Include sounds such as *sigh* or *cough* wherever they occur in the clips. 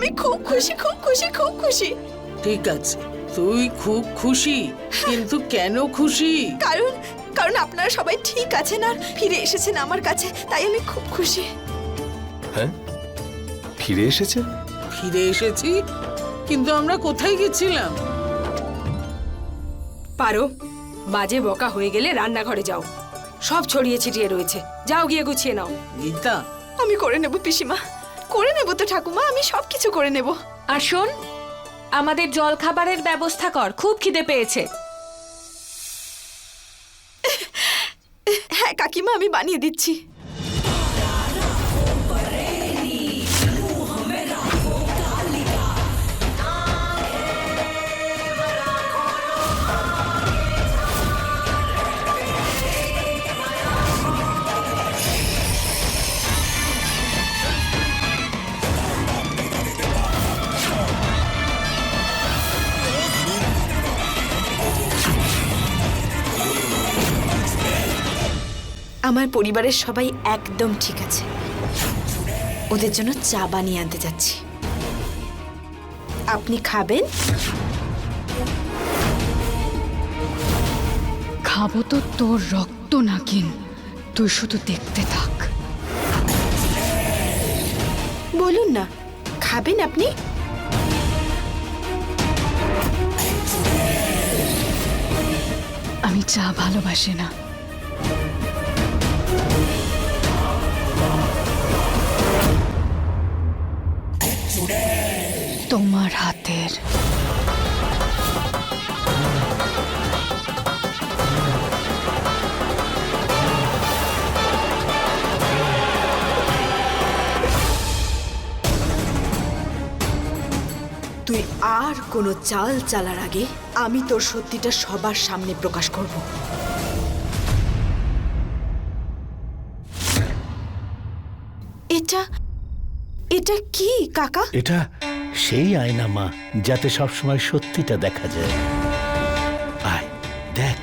আমি খুব খুশি খুব খুশি খুব খুশি। ঠিক আছে তুই খুব খুশি কিন্তু কেন খুশি? কারণ কারণ আপনারা সবাই ঠিক আছেন আর ফিরে এসেছেন আমার কাছে তাই আমি খুব খুশি। হ্যাঁ? ফিরে এসেছে? ফিরে এসেছি কিন্তু আমরা কোথায় গেছিলাম? পারো বাজে বকা হয়ে গেলে রান্নাঘরে যাও। সব ছড়িয়ে ছিটিয়ে রয়েছে যাও গিয়ে গুছিয়ে নাও। গীতা। আমি করে নেব পিসিমা। করে নেব তো ঠাকুমা আমি সব কিছু করে নেব। আর শোন আমাদের জল খাবারের ব্যবস্থা কর খুব খিদে পেয়েছে। হ্যাঁ কাকিমা আমি বানিয়ে দিচ্ছি। আমার পরিবারের সবাই একদম ঠিক আছে। ওদের জন্য চা বানিয়ে আনতে যাচ্ছি। আপনি খাবেন? খাব তো তোর রক্ত না কিন তুই শুধু দেখতে থাক। বলুন না খাবেন আপনি? আমি চা ভালোবাসি না। তোমার হাতের। তুই আর কোনো চাল চালার আগে আমি তোর সত্যিটা সবার সামনে প্রকাশ করব। এটা এটা কি কাকা? এটা সেই আয়না মা যাতে সবসময় সত্যিটা দেখা যায়। আয় দেখ।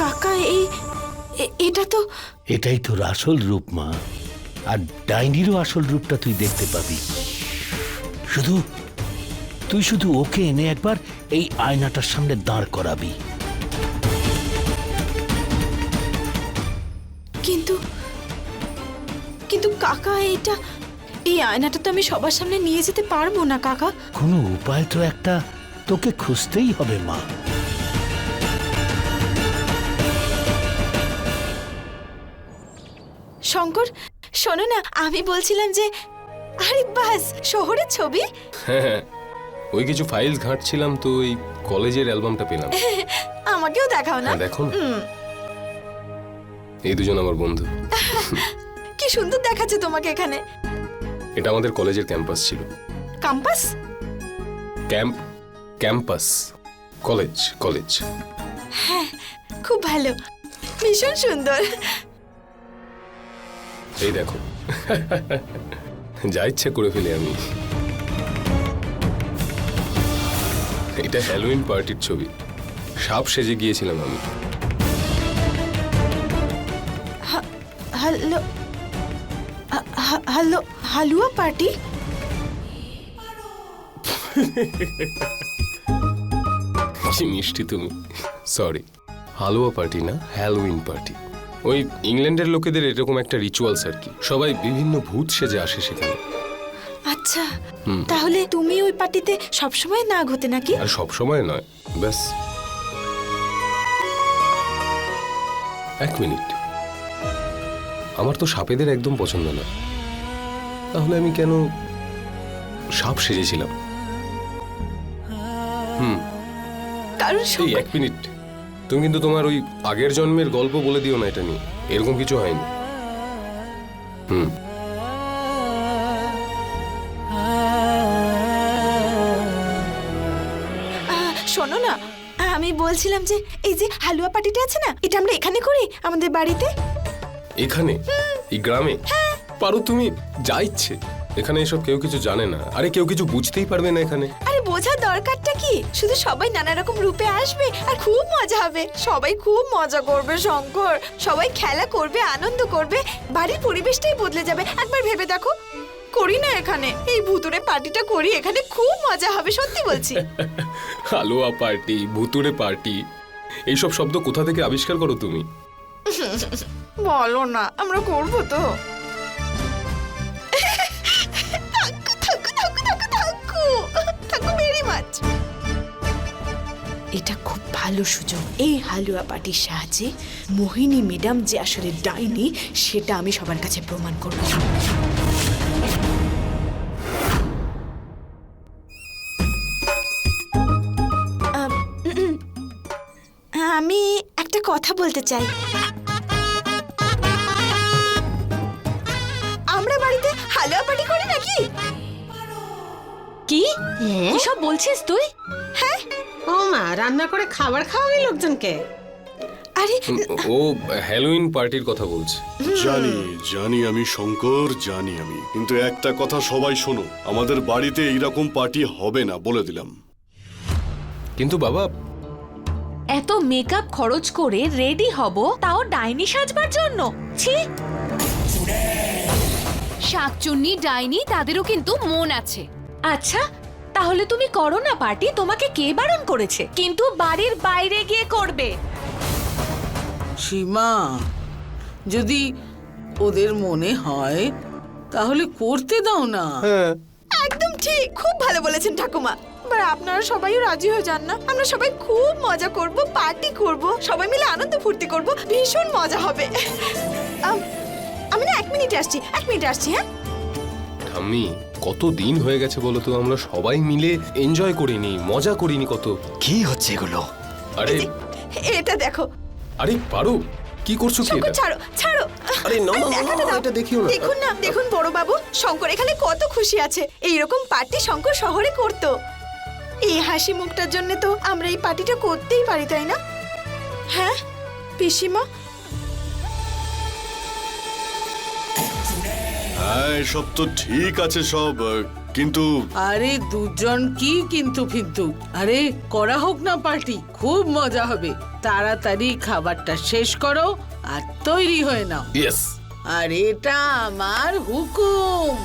কাকা এই এটা তো এটাই তোর আসল রূপ মা। আর ডাইনিরও আসল রূপটা তুই দেখতে পাবি। শুধু তুই শুধু ওকে এনে একবার এই আয়নাটার সামনে দাঁড় করাবি। কিন্তু কিন্তু কাকা এটা এই আয়নাটা তো আমি সবার সামনে নিয়ে যেতে পারব না কাকা। কোনো উপায় তো একটা তোকে খুঁজতেই হবে মা। শঙ্কর শোনো না আমি বলছিলাম যে আরে বাস শহরের ছবি? হ্যাঁ ওই কিছু ফাইলস ঘাঁটছিলাম তো ওই কলেজের অ্যালবামটা পেলাম। *laughs* আমাকেও দেখাও না। হ্যাঁ দেখো না। এই দুজন আমার বন্ধু। *laughs* কি সুন্দর দেখাচ্ছে তোমাকে এখানে। এটা আমাদের কলেজের ক্যাম্পাস ছিল। Campus camp campus college college হ্যাঁ খুব ভালো। ভীষণ সুন্দর। এই দেখো। যা ইচ্ছে করে ফেলে আমি। এটা হ্যালোইন পার্টির ছবি। সাপ সেজে গিয়েছিলাম আমি। হ্যালো হ্যালো হালুয়া পার্টি? কি মিষ্টি তুমি। সরি হালুয়া পার্টি না হ্যালোইন পার্টি ওই ইংল্যান্ডের লোকেদের এরকম একটা রিচুয়ালস আর কি। সবাই বিভিন্ন ভূত সেজে আসে সেখানে। আচ্ছা তাহলে তুমি ওই পার্টিতে সবসময় না হতে নাকি? আর সব সময় নয় ব্যাস। এক মিনিট। আমার তো সাপেদের একদম পছন্দ না। তাহলে আমি কেন সাপ সেজেছিলাম? হুম। কারণ শঙ্কর এক মিনিট। তুমি কিন্তু তোমার ওই আগের জন্মের গল্প বলে দিও না এটা নিয়ে। এরকম কিছু হয়নি। হুম। আহ, শোনো না আমি বলছিলাম যে এই যে হালুয়া পার্টিটা আছে না এটা আমরা এখানে করি আমাদের বাড়িতে? এখানে? এই গ্রামে? পারো তুমি যা ইচ্ছে। এখানে এসব কেউ কিছু জানে না। আরে কেউ কিছু বুঝতেই পারবে না এখানে। বোঝার দরকারটা কি? শুধু সবাই নানা রকম রূপে আসবে আর খুব মজা হবে। সবাই খুব মজা করবে শঙ্কর। সবাই খেলা করবে আনন্দ করবে। বাড়ির পরিবেশটাই বদলে যাবে। একবার ভেবে দেখো। করি না এখানে। এই ভুতুরে পার্টিটা করি এখানে খুব মজা হবে সত্যি বলছি। *laughs* হালুয়া পার্টি ভুতুরে পার্টি। এইসব শব্দ কোথা থেকে আবিষ্কার করো তুমি? বলো না আমরা করব তো। এটা খুব ভালো সুযোগ। এই হালুয়া পার্টির সাহায্যে মোহিনী ম্যাডাম যে আসলে ডাইনি, সেটা আমি সবার কাছে প্রমাণ করব। আমি একটা কথা বলতে চাই। কি? সব বলছিস তুই? হ্যাঁ? ও মা রান্না করে খাবার খাওয়াবি লোকজনকে। আরে ও হ্যালোইন পার্টির কথা বলছে। জানি জানি আমি শঙ্কর জানি আমি। কিন্তু একটা কথা সবাই শোনো আমাদের বাড়িতে এইরকম পার্টি হবে না বলে দিলাম। কিন্তু বাবা এত মেকআপ খরচ করে রেডি হব তাও ডাইনি সাজবার জন্য। ছি। শাকচুন্নি ডাইনি তাদেরও কিন্তু মন আছে। আচ্ছা তাহলে তুমি করো না পার্টি। তোমাকে কে বারণ করেছে? কিন্তু বাড়ির বাইরে গিয়ে করবে। সীমা যদি ওদের মনে হয় তাহলে করতে দাও না। একদম ঠিক খুব ভালো বলেছেন ঠাকুমা। এবার আপনারা সবাইও রাজি হয়ে যান না। আমরা সবাই খুব মজা করব পার্টি করব সবাই মিলে আনন্দ ফুর্তি করব ভীষণ মজা হবে। আম, আমি না এক মিনিট আসছি এক মিনিট আসছি হ্যাঁ? ঠাম্মি কত দিন হয়ে গেছে বলো তো আমরা সবাই মিলে এনজয় করিনি মজা করিনি কত। কি হচ্ছে এগুলো? আরে এটা দেখো। আরে পারো কি করছ কি শঙ্কর এটা? ছাড়ো ছাড়ো। আরে না, না, না, না, এটা দেখিও না। দেখুন না দেখুন বড় বাবু শঙ্কর এখানে কত খুশি আছে। এই রকম পার্টি শঙ্কর শহরে করতো। এই হাসি মুখটার জন্য তো আমরা এই পার্টিটা করতেই পারি তাই না? হ্যাঁ পিসিমা? হ্যাঁ এসব তো ঠিক আছে সব কিন্তু আরে দুজন কি কিন্তু কিন্তু আরে করা হোক না পার্টি খুব মজা হবে। তাড়াতাড়ি খাবারটা শেষ করো আর তৈরি হয়ে নাও। ইয়েস আর এটা আমার হুকুম।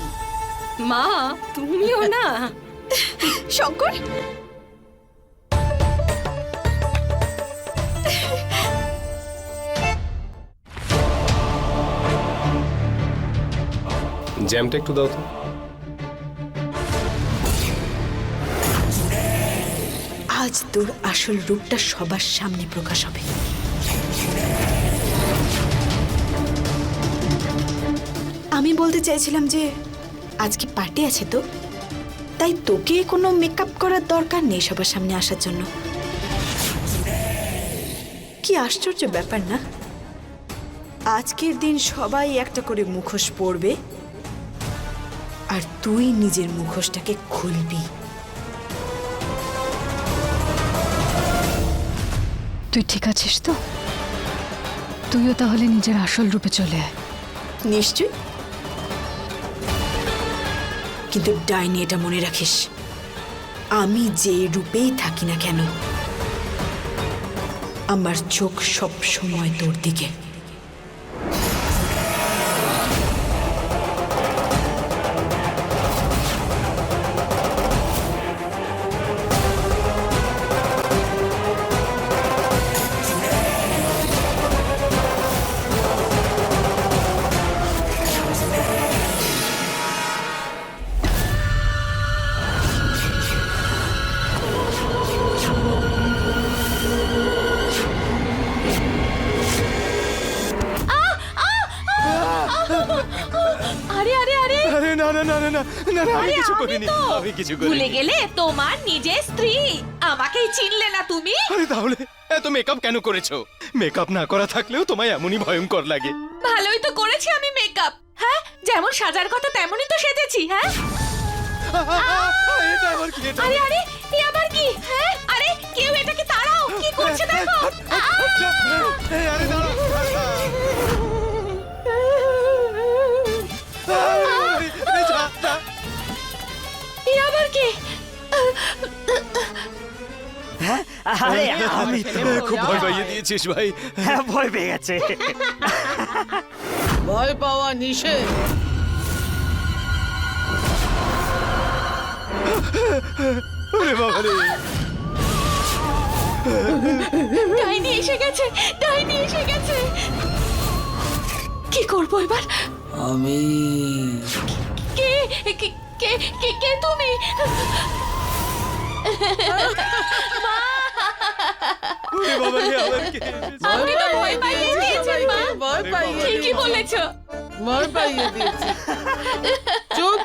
মা তুমিও না। শঙ্কর জ্যামটা একটু দাও তো। আজ তোর আসল রূপটা সবার সামনে প্রকাশ হবে। আমি বলতে চাইছিলাম যে আজকে পার্টি আছে তো? তাই তোকে কোনো মেকআপ করার দরকার নেই সবার সামনে আসার জন্য। কি আশ্চর্য ব্যাপার না? আজকের দিন সবাই একটা করে মুখোশ পরবে আর তুই নিজের মুখোশটাকে খুলবি। তুই ঠিক আছিস তো? তুইও তাহলে নিজের আসল রূপে চলে আয়। নিশ্চয় কিন্তু ডাইনি এটা মনে রাখিস আমি যে রূপেই থাকি না কেন আমার চোখ সব সময় তোর দিকে। না না আরে আমি আমি কিছু ভুলে গেলে তোমার নিজের স্ত্রী। আমাকেই চিনলে না তুমি। আরে তাহলে এত মেকআপ কেন করেছ? মেকআপ না করা থাকলেও তোমায় এমনই ভয়ঙ্কর লাগে। ভালোই তো করেছি আমি মেকআপ হ্যাঁ যেমন সাজার কথা তেমনই তো সেজেছি হ্যাঁ? এটা আবার কি এটা আরে আরে এ আবার কি? হ্যাঁ আরে কেউ এটাকে তাড়াও কি করছে দেখো? এই, আরে দাঁড়াও আরে, যা। *laughs* এ আবার কে? হ্যাঁ? আরে হ্যাঁ, হ্যাঁ, আমি খুব ভয় পাইয়ে দিয়েছিস ভাই। হ্যাঁ ভয় পেয়ে গেছে। ভয় পাওয়া নিষেধ। ওরে বাবা রে। ডাইনি এসে গেছে ডাইনি এসে গেছে। কি করব এবার? আমি কে কে কে কে তুমি? ওরে বাবা রে আবার কে আপনি তো ভয় পাইয়ে দিয়েছেন মা। ভয় পাইয়ে ঠিকই বলেছ। ভয় পাইয়ে দিয়েছি। চুপ।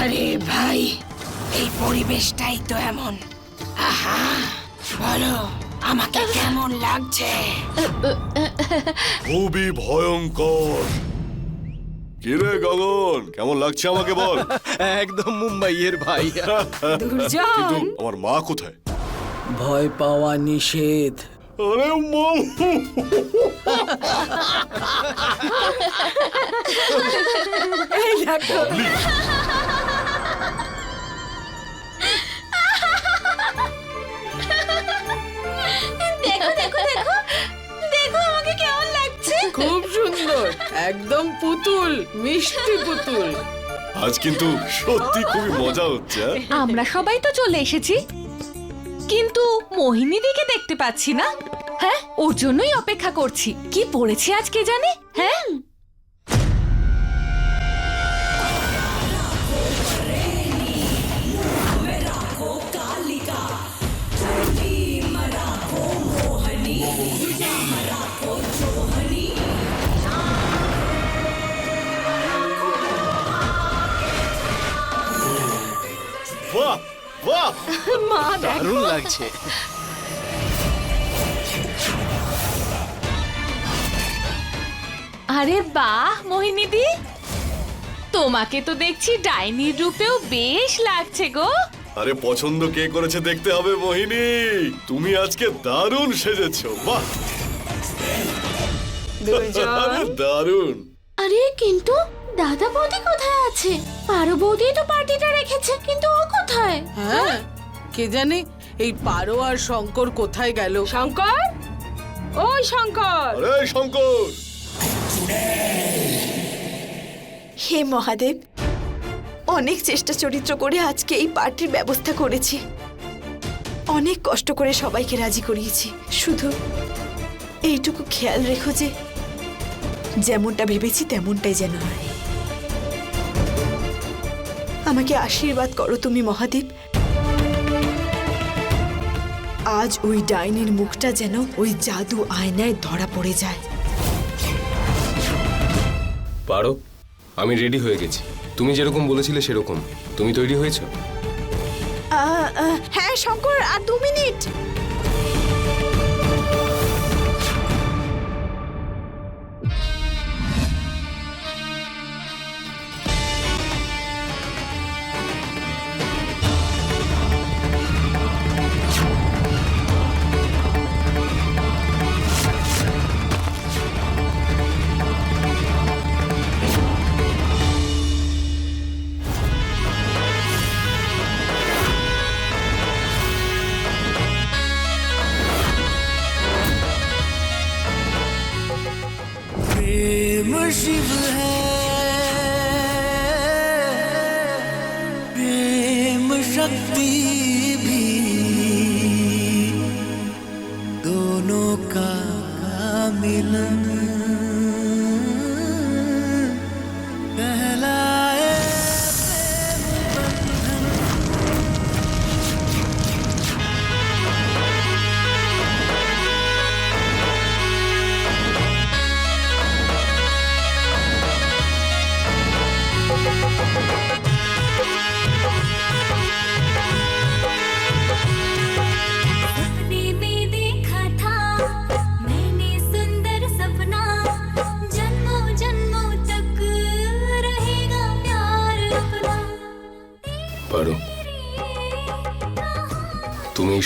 আরে ভাই এই পরিবেশটাই তো এমন। আহা বলো আমাকে কেমন লাগছে? খুবই ভয়ঙ্কর। কিরে গগন? কেমন লাগছে আমাকে বল? *laughs* একদম মুম্বাইয়ের ভাই। *laughs* কিন্তু আমার মা কোথায়? ভয় পাওয়া নিষেধ। আরে মা! দেখো। একদম পুতুল মিষ্টি পুতুল। আজ কিন্তু সত্যি খুবই মজা হচ্ছে হ্যাঁ? আমরা সবাই তো চলে এসেছি। কিন্তু মোহিনী দিকে দেখতে পাচ্ছি না। হ্যাঁ ওর জন্যই অপেক্ষা করছি। কি পড়েছে আজকে জানে? হ্যাঁ? বাহ দারুণ লাগছে। আরে বাহ মোহিনীদি তোমাকে তো দেখছি ডাইনির রূপেও বেশ লাগছে গো। আরে পছন্দ কে করেছে দেখতে হবে মোহিনী? তুমি আজকে দারুণ সেজেছো বাহ। আরে দারুণ। আরে কিন্তু দাদা বৌদি কোথায় আছে? পারো বৌদি তো পার্টিটা রেখেছে কিন্তু ও কোথায়? হ্যাঁ। কে জানে এই পারো আর শঙ্কর কোথায় গেল? শঙ্কর? ওই শঙ্কর। আরে শঙ্কর! হে মহাদেব অনেক চেষ্টা চরিত্র করে আজকে এই পার্টির ব্যবস্থা করেছি। অনেক কষ্ট করে সবাইকে রাজি করিয়েছি। শুধু এইটুকু খেয়াল রেখো যে যেমনটা ভেবেছি তেমনটাই যেন হয়। আমাকে আশীর্বাদ করো তুমি মহাদেব আজ ওই ডাইনির মুখটা যেন ওই জাদু আয়নায় ধরা পড়ে যায়। পারো আমি রেডি হয়ে গেছি। তুমি যেরকম বলেছিলে সেরকম। তুমি তৈরি হয়েছো? হ্যাঁ শঙ্কর আর দু মিনিট।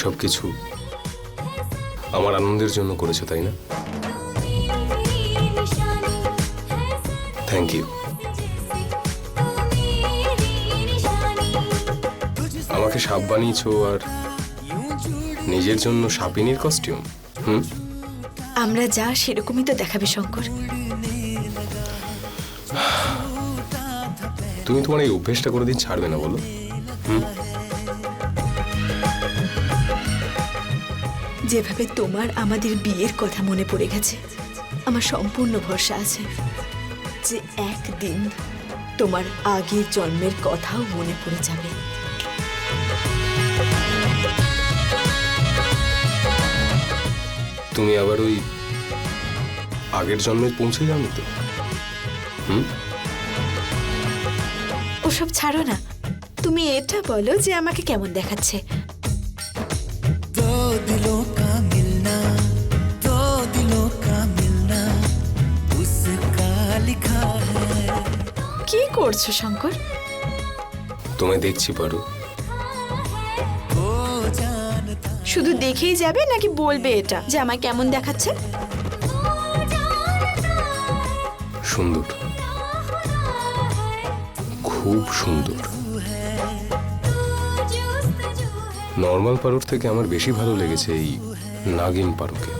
সব কিছু আমার আনন্দের জন্য করেছ তাই না? থ্যাংক ইউ আমাকে সাপ বানিয়েছো আর নিজের জন্য সাপিনীর কস্টিউম হুম? আমরা যা সেরকমই তো দেখাবে শঙ্কর। তুমি তোমার এই অভ্যেসটা কোনোদিন ছাড়বে না বলো। হুম? যেভাবে তোমার আমাদের বিয়ের কথা মনে পড়ে গেছে আমার সম্পূর্ণ ভরসা আছে যে একদিন তোমার আগের জন্মের কথাও মনে পড়ে যাবে। তুমি আবার ওই আগের জন্মে পৌঁছে যাওনি তো? হুম? ওসব ছাড়ো না। তুমি এটা বলো যে আমাকে কেমন দেখাচ্ছে। করছ শঙ্কর? তুমি দেখছি পারু। শুধু দেখেই যাবে নাকি বলবে এটা? যে আমায় কেমন দেখাচ্ছে? সুন্দর। খুব সুন্দর। নর্মাল পারুর থেকে আমার বেশি ভালো লেগেছে এই নাগিন পারুকে।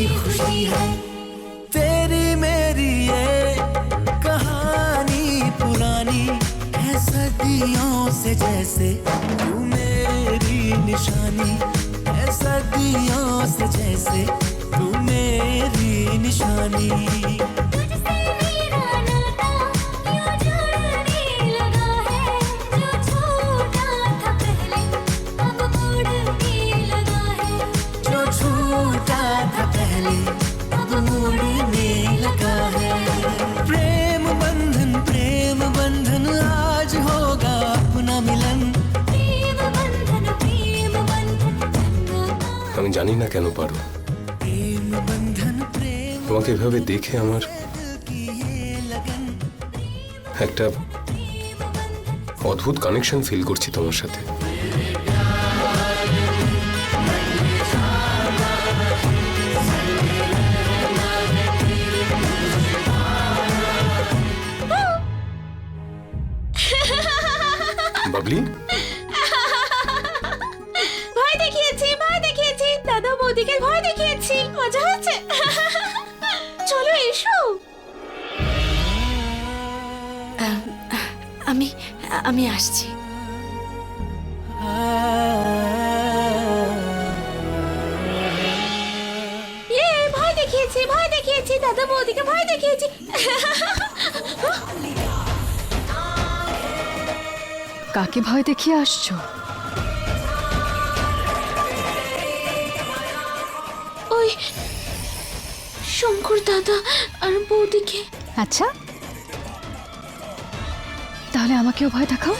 ही खुशी है। तेरी मेरी ये कहानी पुरानी है सदियों से जैसे, तू मेरी निशानी है सदियों से जैसे, तू मेरी निशानी। জানি না কেন পারো। তোমাকে এভাবে দেখে আমার একটা অদ্ভুত কানেকশন ফিল করছি তোমার সাথে। আমি আমি আসছি। ভয় দেখিয়েছি ভয় দেখিয়েছি দাদা বৌদিকে ভয় দেখিয়েছি। কাকে ভয় দেখিয়ে আসছো? ওই শঙ্কর দাদা আর বৌদিকে। আচ্ছা? তাহলে আমাকেও ভয় দেখাও।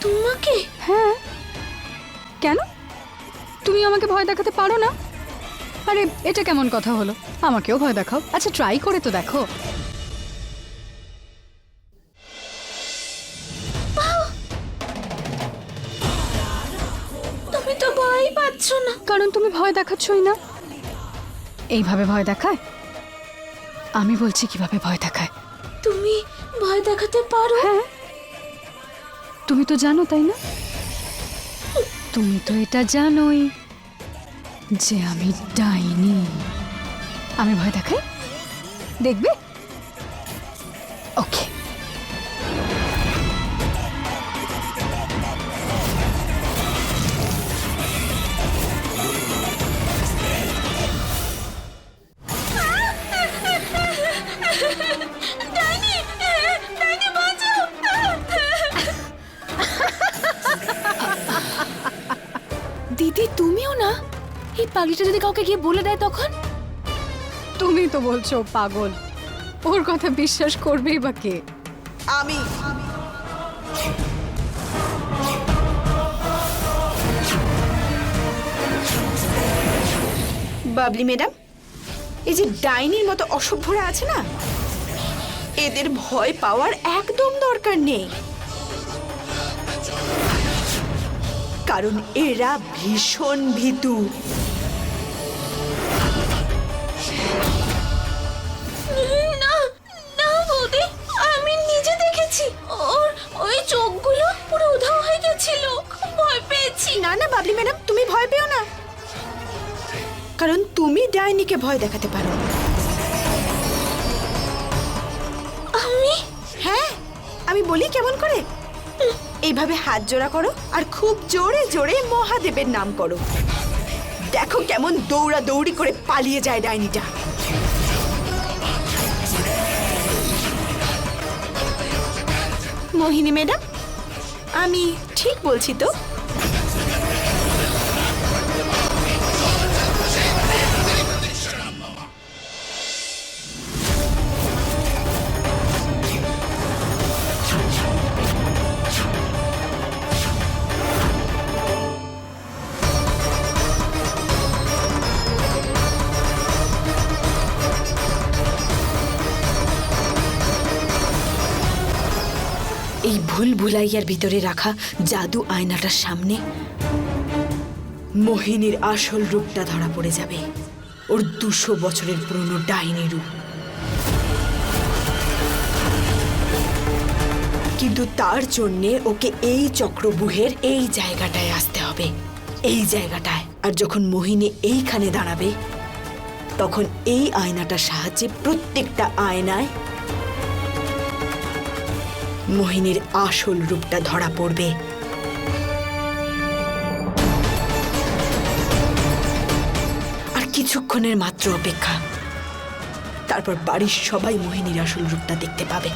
তোমাকে? হ্যাঁ। কেন? তুমি আমাকে ভয় দেখাতে পারো না? আরে এটা কেমন কথা হলো? আমাকেও ভয় দেখাও। আচ্ছা ট্রাই করে তো দেখো। তুমি তো ভয় পাচ্ছ না। কারণ তুমি ভয় দেখাচ্ছই না। এইভাবে ভয় দেখায়? আমি বলছি কীভাবে ভয় দেখায়? তুমি ভয় দেখাতে পারো? হ্যাঁ। তুমি তো জানো, তাই না? তুমি তো এটা জানোই যে আমি ডাইনি। আমি ভয় দেখাই। দেখবে? এই যদি কাউকে গিয়ে বলে দেয় তখন? তুমি তো বলছো পাগল। ওর কথা বিশ্বাস করবেই বা কে? আমি। বাবলি ম্যাডাম এই যে ডাইনির মতো অসভ্যরা আছে না? এদের ভয় পাওয়ার একদম দরকার নেই। কারণ এরা ভীষণ ভীতু। না না বাবলি ম্যাডাম তুমি ভয় পেও না। কারণ তুমি ডাইনিকে ভয় দেখাতে পারো। আমি? হ্যাঁ আমি বলি কেমন করে? এইভাবে হাত জোড়া করো আর খুব জোরে জোরে মহাদেবের নাম করো। দেখো কেমন দৌড়া দৌড়ি করে পালিয়ে যায় ডাইনিটা। মোহিনী ম্যাডাম আমি ঠিক বলছি তো ভুল ভুলাইয়ার ভিতরে রাখা জাদু আয়নাটার সামনে, মোহিনীর আসল রূপটা ধরা পড়ে যাবে। ওর দুশো বছরের পুরনো ডাইনি রূপ। কিন্তু তার জন্যে ওকে এই চক্রবুহের এই জায়গাটায় আসতে হবে। এই জায়গাটায়। আর যখন মোহিনী এইখানে দাঁড়াবে, তখন এই আয়নাটার সাহায্যে প্রত্যেকটা আয়নায় মোহিনীর আসল রূপটা ধরা পড়বে। আর কিছুক্ষণের মাত্র অপেক্ষা। তারপর বাড়ির সবাই মোহিনীর আসল রূপটা দেখতে পাবে।